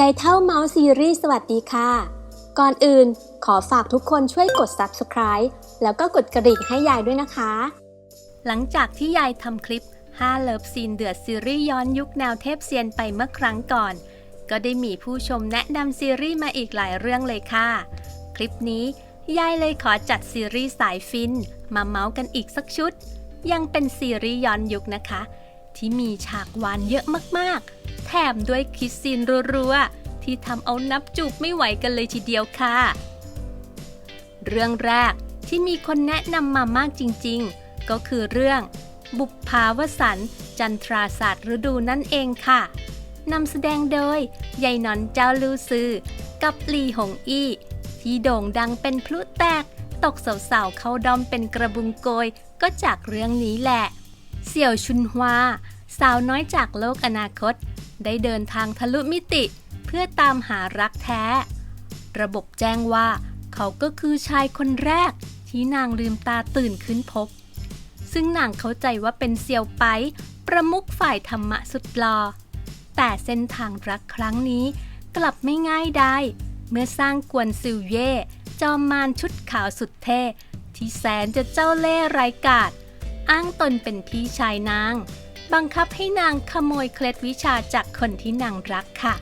ยายเท่าเมาส์ซีรีส์สวัสดีค่ะ ก่อนอื่นขอฝากทุกคนช่วยกด subscribe แล้วก็กดกระดิ่งให้ยายด้วยนะคะ หลังจากที่ยายทำคลิป 5 เลิฟซีนเดือดซีรีส์ย้อนยุคแนวเทพเซียนไปเมื่อครั้งก่อน ก็ได้มีผู้ชมแนะนำซีรีส์มาอีกหลายเรื่องเลยค่ะ คลิปนี้ยายเลยขอจัดซีรีส์สายฟิน มาเมาส์กันอีกสักชุด ยังเป็นซีรีส์ย้อนยุคนะคะ ที่มีฉากหวานเยอะมากๆ แถมด้วยคิสซีนรัวๆ ที่ทำเอานับจูบไม่ไหวกันเลยทีเดียวค่ะ เรื่องแรกที่มีคนแนะนำมามากจริงๆ ก็คือเรื่อง บุปภาวสันจันทราศาสตร์ฤดูนั่นเองค่ะนำแสดงโดยยายหนอนเจ้าลูซือ กับลีหงอี้ ที่โด่งดังเป็นพลุแตก ตกสาวๆเข้าดอมเป็นกระบุงโกยก็จากเรื่องนี้แหละ เสี่ยวชุนฮวา สาวน้อยจากโลกอนาคต ได้เดินทางทะลุมิติ เพื่อตามหารักแท้ ระบบแจ้งว่า เขาก็คือชายคนแรก ที่นางลืมตาตื่นขึ้นพบ ซึ่งนางเข้าใจว่าเป็นเซียวไปประมุขฝ่ายธรรมะสุดหลอ แต่เส้นทางรักครั้งนี้กลับไม่ง่ายได้ เมื่อสร้างกวนซิวเย่จอมมารชุดขาวสุดเท่ ที่แสนจะเจ้าเล่ห์ไร้กาดอ้างตนเป็นพี่ชายนาง บังคับให้นางขโมยเคล็ดวิชาจากคนที่นางรักค่ะ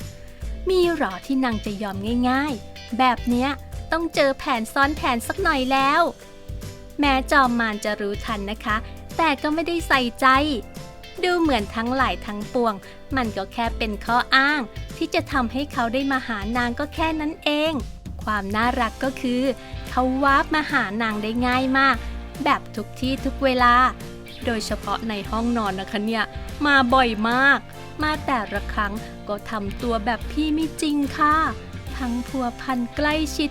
มีหรอที่นางจะยอมง่ายๆ แบบเนี้ยต้องเจอแผนซ้อนแผนสักหน่อยแล้ว แม้จอมมารจะรู้ทันนะคะ แต่ก็ไม่ได้ใส่ใจ ดูเหมือนทั้งหลายทั้งปวง มันก็แค่เป็นข้ออ้าง ที่จะทำให้เขาได้มาหานางก็แค่นั้นเอง ความน่ารักก็คือ เขาวาร์ปมาหานางได้ง่ายมาก แบบทุกที่ทุกเวลา โดยเฉพาะในห้องนอนนะคะเนี่ย มาบ่อยมาก มาแต่ละครั้งก็ทำตัวแบบพี่ไม่จริงค่ะ ทั้งพัวพันใกล้ชิด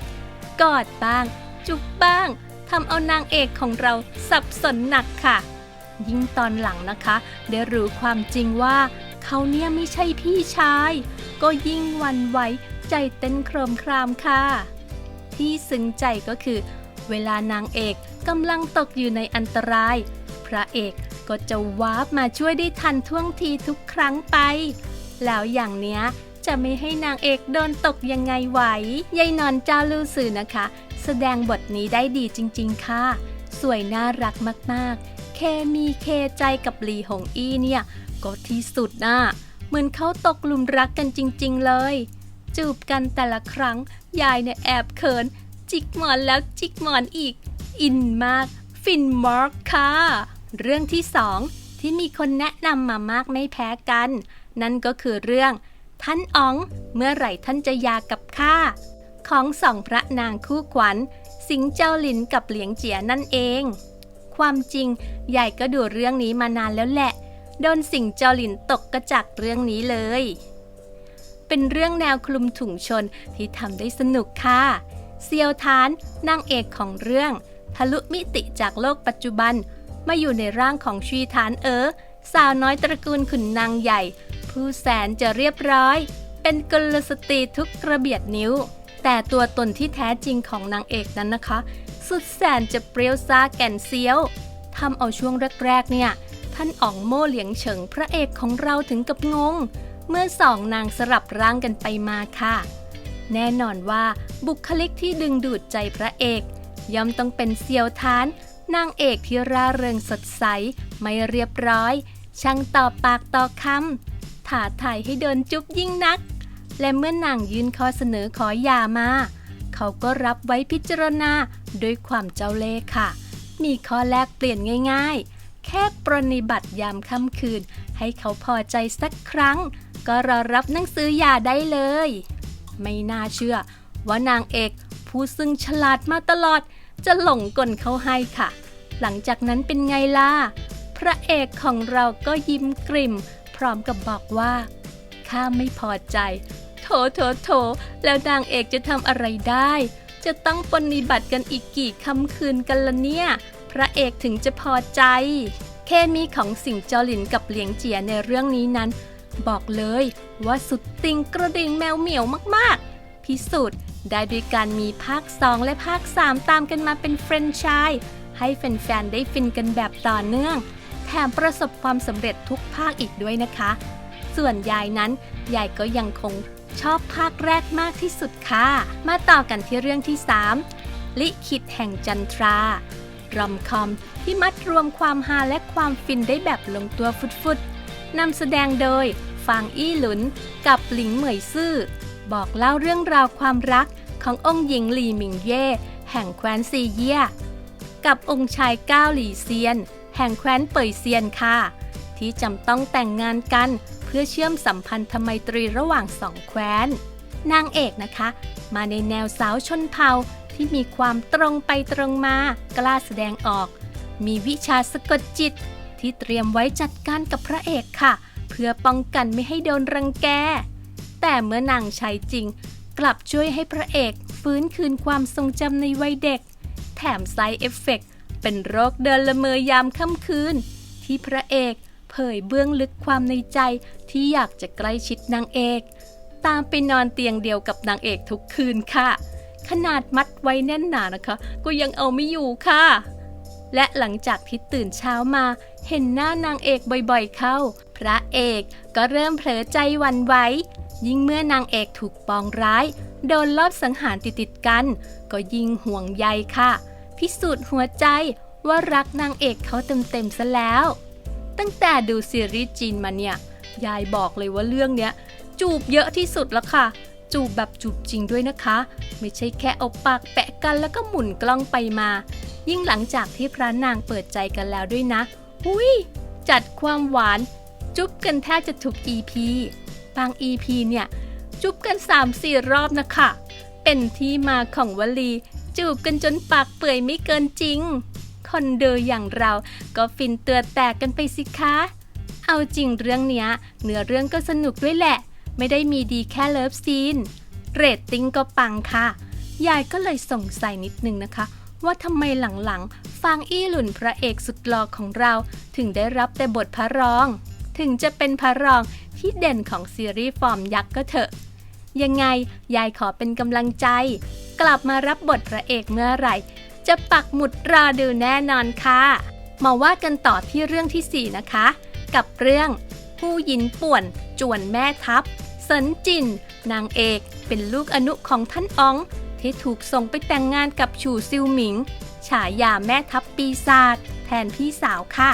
กอดบ้าง จุบบ้างทำเอานางเอกของเราสับสนหนักค่ะ ยิ่งตอนหลังนะคะ ได้รู้ความจริงว่า เขาเนี่ยไม่ใช่พี่ชาย ก็ยิ่งวันไหวใจเต้นโครมครามค่ะ ที่ซึ้งใจก็คือ เวลานางเอกกำลังตกอยู่ในอันตราย ระเอกก็จะวาร์ปมาช่วยได้ทันท่วงทีทุกครั้งไป แล้วอย่างเนี้ยจะไม่ให้นางเอกโดนตกยังไงไหวยายนอนเจ้าลูสื่อนะคะ แสดงบทนี้ได้ดีจริง ๆ ค่ะ สวยน่ารักมากๆ เคมีเคใจกับหลีหงอี้เนี่ย ก็ที่สุดน่ะเหมือนเขาตกหลุมรักกันจริง ๆ เลย จูบกันแต่ละครั้ง ยายเนี่ยแอบเขิน จิกหมอนแล้วจิกหมอนอีก อินมาก ฟินมากค่ะ เรื่องที่สองที่มีคนแนะนำมามากไม่แพ้กัน นั่นก็คือเรื่อง ท่านอ๋อง เมื่อไหร่ท่านจะยากับข้าของสองพระนางคู่ขวัญ สิงเจ้าหลินกับเหลียงเจียนั่นเอง ความจริงใหญ่ก็ดูเรื่องนี้มานานแล้วแหละ โดนสิงเจ้าหลินตกกระจากเรื่องนี้เลย เป็นเรื่องแนวคลุมถุงชนที่ทำได้สนุกค่ะเซียวทานนางเอกของเรื่อง ทะลุมิติจากโลกปัจจุบัน มาอยู่ในร่างของชีทานเอ๋อสาวน้อยตระกูลขุนนางใหญ่ ผู้แสนจะเรียบร้อย เป็นกลสตรีทุกกระเบียดนิ้ว แต่ตัวตนที่แท้จริงของนางเอกนั้นนะคะ สุดแสนจะเปรี้ยวซ่าแก่นเซียวทำเอาช่วงแรกๆเนี่ย ท่านอ๋องโม่เหลียงเฉิงพระเอกของเราถึงกับงง เมื่อสองนางสลับร่างกันไปมาค่ะ แน่นอนว่าบุคลิกที่ดึงดูดใจพระเอก ย่อมต้องเป็นเซียวทาน นางเอกที่ร่าเริงสดใส ไม่เรียบร้อย ช่างต่อปากต่อคำถาถ่ายให้เดินจุ๊บยิ่งนัก และเมื่อนางยื่นข้อเสนอขอหย่ามา เขาก็รับไว้พิจารณาด้วยความเจ้าเล่ห์ค่ะ มีข้อแลกเปลี่ยนง่ายๆ แค่ปรนิบัติยามค่ำคืน ให้เขาพอใจสักครั้ง ก็รอรับหนังสือหย่าได้เลย ไม่น่าเชื่อว่านางเอกผู้ซึ่งฉลาดมาตลอดจะหลงกลเขาให้ค่ะ หลังจากนั้นเป็นไงล่ะ พระเอกของเราก็ยิ้มกริมพร้อมกับบอกว่าข้าไม่พอใจ โถโถโถ แล้วนางเอกจะทำอะไรได้ จะต้องปฏิบัติกันอีกกี่คำคืนกันละเนี่ย พระเอกถึงจะพอใจ เคมีของสิงจาหลินกับเหลียงเจียในเรื่องนี้นั้น บอกเลยว่าสุดติงกระดิ่งแมวเหมียวมากๆ พิสูจน์ได้ด้วยการมีภาค 2 และภาค 3 ตามกันมาเป็นเฟรนไชส์ ให้แฟนๆ ได้ฟินกันแบบต่อเนื่อง แถมประสบความสำเร็จทุกภาคอีกด้วยนะคะ ส่วนยายนั้น ยายก็ยังคงชอบภาคแรกมากที่สุดค่ะ มาต่อกันที่เรื่องที่ 3 ลิขิตแห่งจันทรารอมคอมที่มัดรวมความฮาและความฟินได้แบบลงตัวฟุดๆนำแสดงโดยฟางอี้หลุน กับหลิงเหมยซื่อ บอกเล่าเรื่องราวความรักขององค์หญิงหลีหมิงเย่แห่งแคว้นซีเยีย กับองค์ชายก้าวหลี่เซียน แห่งแคว้นเป่ยเซียนค่ะ ที่จำต้องแต่งงานกันเพื่อเชื่อมสัมพันธไมตรีระหว่างสองแคว้น นางเอกนะคะ มาในแนวสาวชนเผ่าที่มีความตรงไปตรงมากล้าแสดงออก มีวิชาสะกดจิต ที่เตรียมไว้จัดการกับพระเอกค่ะ เพื่อป้องกันไม่ให้โดนรังแก แต่เมื่อนางใช้จริง กลับช่วยให้พระเอกฟื้นคืนความทรงจำในวัยเด็ก แถมไซเอฟเฟกเป็นโรคเดินละเมอยามค่ำคืน ที่พระเอกเผยเบื้องลึกความในใจที่อยากจะใกล้ชิดนางเอก ตามไปนอนเตียงเดียวกับนางเอกทุกคืนค่ะ ขนาดมัดไว้แน่นหนานะคะ ก็ยังเอาไม่อยู่ค่ะ และหลังจากที่ตื่นเช้ามา เห็นหน้านางเอกบ่อยๆเข้า พระเอกก็เริ่มเผลอใจวันไหวยิ่งเมื่อนางเอกถูกปองร้าย โดนลอบสังหารติดๆกัน ก็ยิ่งห่วงใยค่ะ พิสูจน์หัวใจว่ารักนางเอกเขาเต็มๆซะแล้ว ตั้งแต่ดูซีรีส์จีนมาเนี่ย ยายบอกเลยว่าเรื่องเนี้ย จูบเยอะที่สุดแล้วค่ะ จูบแบบจูบจริงด้วยนะคะ ไม่ใช่แค่เอาปากแปะกันแล้วก็หมุนกล้องไปมา ยิ่งหลังจากที่พระนางเปิดใจกันแล้วด้วยนะอุ้ยจัดความหวาน จุ๊บกันแทบจะทุก EP บาง EP เนี่ย จุ๊บกัน 3-4 รอบนะคะ เป็นที่มาของวลี จูบกันจนปากเปื่อยไม่เกินจริง คนเดออย่างเราก็ฟินเตือแตกกันไปสิคะ เอาจริงเรื่องเนี้ย เนื้อเรื่องก็สนุกด้วยแหละ ไม่ได้มีดีแค่เลิฟซีน เรตติ้งก็ปังค่ะ ยายก็เลยสงสัยนิดนึงนะคะ ว่าทำไมหลังๆ ฟางอี้หลุนพระเอกสุดหล่อของเรา ถึงได้รับแต่บทพระรอง ถึงจะเป็นพระรองที่เด่นของซีรีส์ฟอร์มยักษ์ก็เถอะ ยังไงยายขอเป็นกำลังใจ กลับมารับบทพระเอกเมื่อไหร่ จะปักหมุดรอดูแน่นอนค่ะ มาว่ากันต่อที่เรื่องทีสี่4 นะคะ กับเรื่อง ผู้หญินป่วน จวนแม่ทัพเซินจิน นางเอกเป็นลูกอนุของท่านออง ที่ถูกส่งไปแต่งงานกับฉู่ซิวหมิง ฉายาแม่ทัพปีศาจแทนพี่สาวค่ะ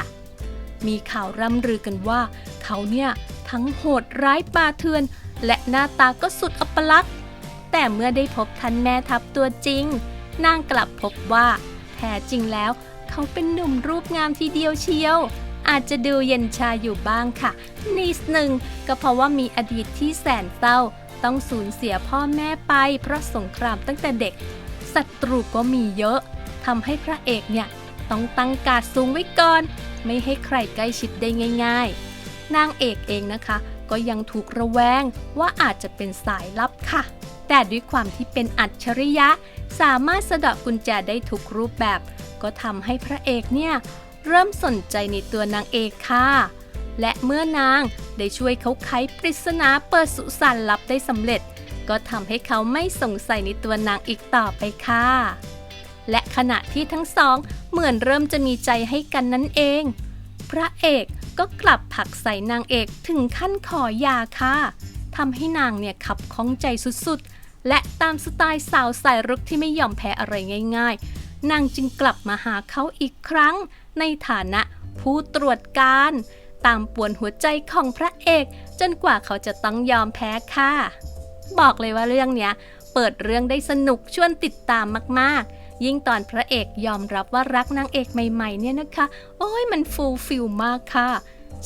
มีข่าวร่ำลือกันว่า เขาเนี่ยทั้งโหดร้ายปาเทือน และหน้าตาก็สุดอัปลักษณ์ แต่เมื่อได้พบท่านแม่ทัพตัวจริง นางกลับพบว่าแท้จริงแล้วเขาเป็นหนุ่มรูปงามทีเดียวเชียว อาจจะดูเย็นชาอยู่บ้างค่ะ นิดหนึ่งก็เพราะว่ามีอดีตที่แสนเศร้า ต้องสูญเสียพ่อแม่ไป เพราะสงครามตั้งแต่เด็ก ศัตรูก็มีเยอะทำให้พระเอกเนี่ย ต้องตั้งการดสูงไว้ก่อน ไม่ให้ใครใกล้ชิดได้ง่าย ๆ นางเอกเองนะคะ ก็ยังถูกระแวงว่าอาจจะเป็นสายลับค่ะ แต่ด้วยความที่เป็นอัจฉริยะ สามารถสะเดาะกุญแจได้ทุกรูปแบบ ก็ทำให้พระเอกเนี่ย เริ่มสนใจในตัวนางเอกค่ะ และเมื่อนางได้ช่วยเขาไขปริศนาเปิดสุสานลับได้สำเร็จ ก็ทำให้เขาไม่สงสัยในตัวนางอีกต่อไปค่ะ และขณะที่ทั้งสองเหมือนเริ่มจะมีใจให้กันนั่นเอง พระเอกก็กลับผลักใส่นางเอกถึงขั้นขอยาค่ะทำให้นางเนี่ยขับข้องใจสุดๆ และตามสไตล์สาวสายรุกที่ไม่ยอมแพ้อะไรง่าย ๆ นางจึงกลับมาหาเขาอีกครั้ง ในฐานะผู้ตรวจการ ตามป่วนหัวใจของพระเอก จนกว่าเขาจะต้องยอมแพ้ค่ะ บอกเลยว่าเรื่องเนี้ย เปิดเรื่องได้สนุกชวนติดตามมากๆ ยิ่งตอนพระเอกยอมรับว่ารักนางเอกใหม่ๆ เนี่ยนะคะ โอ้ยมันฟูลฟิลมากค่ะ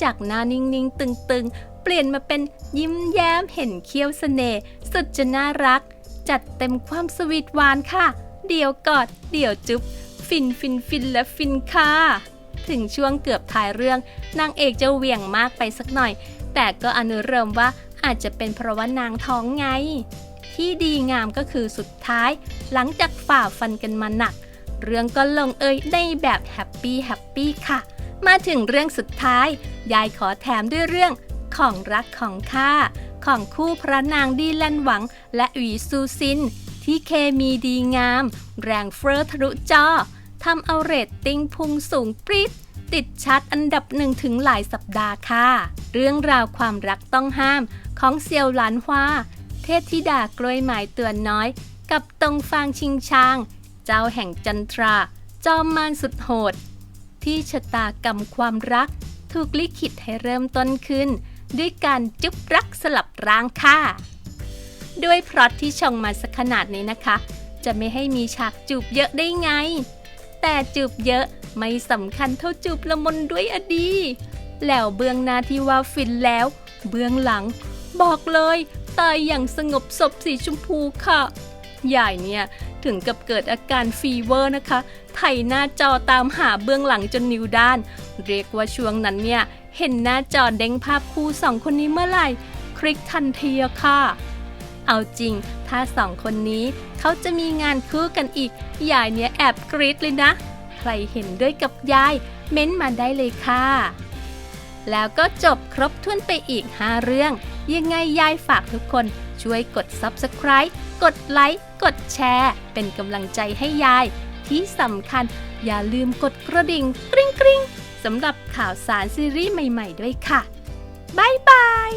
จากหน้านิ่งๆ ตึงๆ เปลี่ยนมาเป็นยิ้มแย้มเห็นเขี้ยวเสน่ห์สุดจะน่ารัก จัดเต็มความสวีทหวานค่ะ เดี๋ยวกอด เดี๋ยวจุ๊บ ฟินฟินฟินและฟินค่ะ ถึงช่วงเกือบท้ายเรื่องนางเอกจะเหวี่ยงมากไปสักหน่อย แต่ก็อนุเริ่มว่าอาจจะเป็นเพราะว่านางท้องไง ที่ดีงามก็คือสุดท้าย หลังจากฝ่าฟันกันมาหนัก เรื่องก็ลงเอยในแบบแฮปปี้แฮปปี้ค่ะ มาถึงเรื่องสุดท้าย ยายขอแถมด้วยเรื่อง ของรักของข้าของคู่พระนางดีแลนหวัง และอุ๋ซูซิน ที่เคมีดีงาม แรงเฟอร์ทะลุจอทำเอาเรตติ้งพุ่งสูงปรี๊ดติดชัดอันดับหนึ่งถึงหลายสัปดาห์ค่ะ เรื่องราวความรักต้องห้ามของเซียวหลานฮวาเทพธิดากล้วยไม้ตัวน้อย กับตรงฟางชิงชาง เจ้าแห่งจันทรา จอมมารสุดโหด ที่ชะตากรรมความรัก ถูกลิขิตให้เริ่มต้นขึ้น ด้วยการจุบรักสลับร่างค่ะ ด้วยพล็อตที่ชงมาสักขนาดนี้นะคะ จะไม่ให้มีฉากจูบเยอะได้ไง แต่จูบเยอะไม่สำคัญเท่าจูบละมนด้วยอดี แล้วเบื้องหน้าที่ว่าฟินแล้ว เบื้องหลัง บอกเลย ตายอย่างสงบศพสีชมพูค่ะยายเนี่ย ถึงกับเกิดอาการฟีเวอร์นะคะ ไถหน้าจอตามหาเบื้องหลังจนนิ้วด้าน เรียกว่าช่วงนั้นเนี่ย เห็นหน้าจอเด้งภาพคู่สองคนนี้เมื่อไหร่ คลิกทันทีค่ะ เอาจริง ถ้าสองคนนี้เขาจะมีงานคู่กันอีก ยายเนี่ยแอบกรี๊ดเลยนะ ใครเห็นด้วยกับยาย เม้นมาได้เลยค่ะ แล้วก็จบครบถ้วนไปอีก 5 เรื่อง ยังไงยายฝากทุกคนช่วยกด Subscribe กดไลค์ กดแชร์ เป็นกำลังใจให้ยาย ที่สำคัญอย่าลืมกดกระดิ่งกริ๊งกริ๊งสำหรับข่าวสารซีรีส์ใหม่ ๆ ด้วยค่ะ บ๊ายบาย